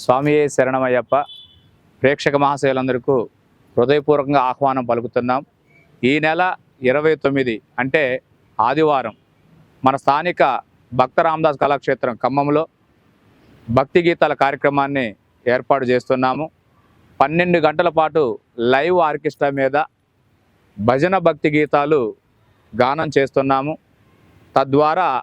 స్వామియే శరణమయ్యప్ప. ప్రేక్షక మహాశయులందరికీ హృదయపూర్వకంగా ఆహ్వానం పలుకుతున్నాం. ఈ నెల ఇరవై తొమ్మిది అంటే ఆదివారం మన స్థానిక భక్త రామదాస్ కళాక్షేత్రం ఖమ్మంలో భక్తి గీతాల కార్యక్రమాన్ని ఏర్పాటు చేస్తున్నాము. పన్నెండు గంటల పాటు లైవ్ ఆర్కెస్ట్రా మీద భజన భక్తి గీతాలు గానం చేస్తున్నాము. తద్వారా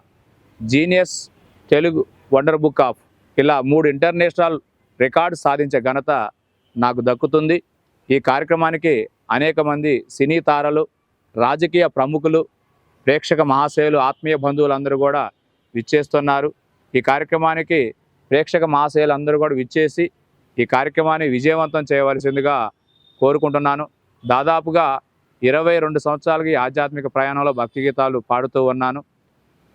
genius Telugu wonder book of ఇలా మూడు ఇంటర్నేషనల్ రికార్డు సాధించే ఘనత నాకు దక్కుతుంది. ఈ కార్యక్రమానికి అనేక మంది సినీ తారలు రాజకీయ ప్రముఖులు ప్రేక్షక మహాశయులు ఆత్మీయ బంధువులందరూ కూడా విచ్చేస్తున్నారు. ఈ కార్యక్రమానికి ప్రేక్షక మహాశయులు అందరూ కూడా విచ్చేసి ఈ కార్యక్రమాన్ని విజయవంతం చేయవలసిందిగా కోరుకుంటున్నాను. దాదాపుగా ఇరవై రెండు సంవత్సరాలకి ఆధ్యాత్మిక ప్రయాణంలో భక్తి గీతాలు పాడుతూ ఉన్నాను.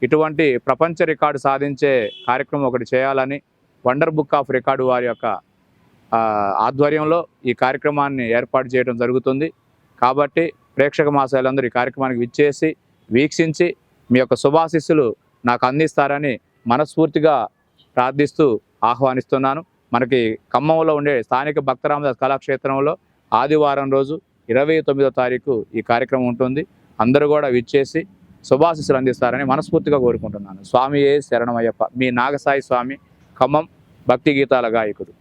ఇటువంటి ప్రపంచ రికార్డు సాధించే కార్యక్రమం ఒకటి చేయాలని వండర్ బుక్ ఆఫ్ రికార్డు వారి యొక్క ఆధ్వర్యంలో ఈ కార్యక్రమాన్ని ఏర్పాటు చేయడం జరుగుతుంది. కాబట్టి ప్రేక్షక మాసాలందరూ ఈ కార్యక్రమానికి విచ్చేసి వీక్షించి మీ యొక్క శుభాశిస్సులు నాకు అందిస్తారని మనస్ఫూర్తిగా ప్రార్థిస్తూ ఆహ్వానిస్తున్నాను. మనకి ఖమ్మంలో ఉండే స్థానిక భక్తరామదాస్ కళాక్షేత్రంలో ఆదివారం రోజు ఇరవై తొమ్మిదో తారీఖు ఈ కార్యక్రమం ఉంటుంది. అందరూ కూడా విచ్చేసి శుభాశిస్సులు అందిస్తారని మనస్ఫూర్తిగా కోరుకుంటున్నాను. స్వామియే శరణమయ్యప్ప మీ నాగసాయి స్వామి ఖమ్మం భక్తి గీతాల గాయకుడు.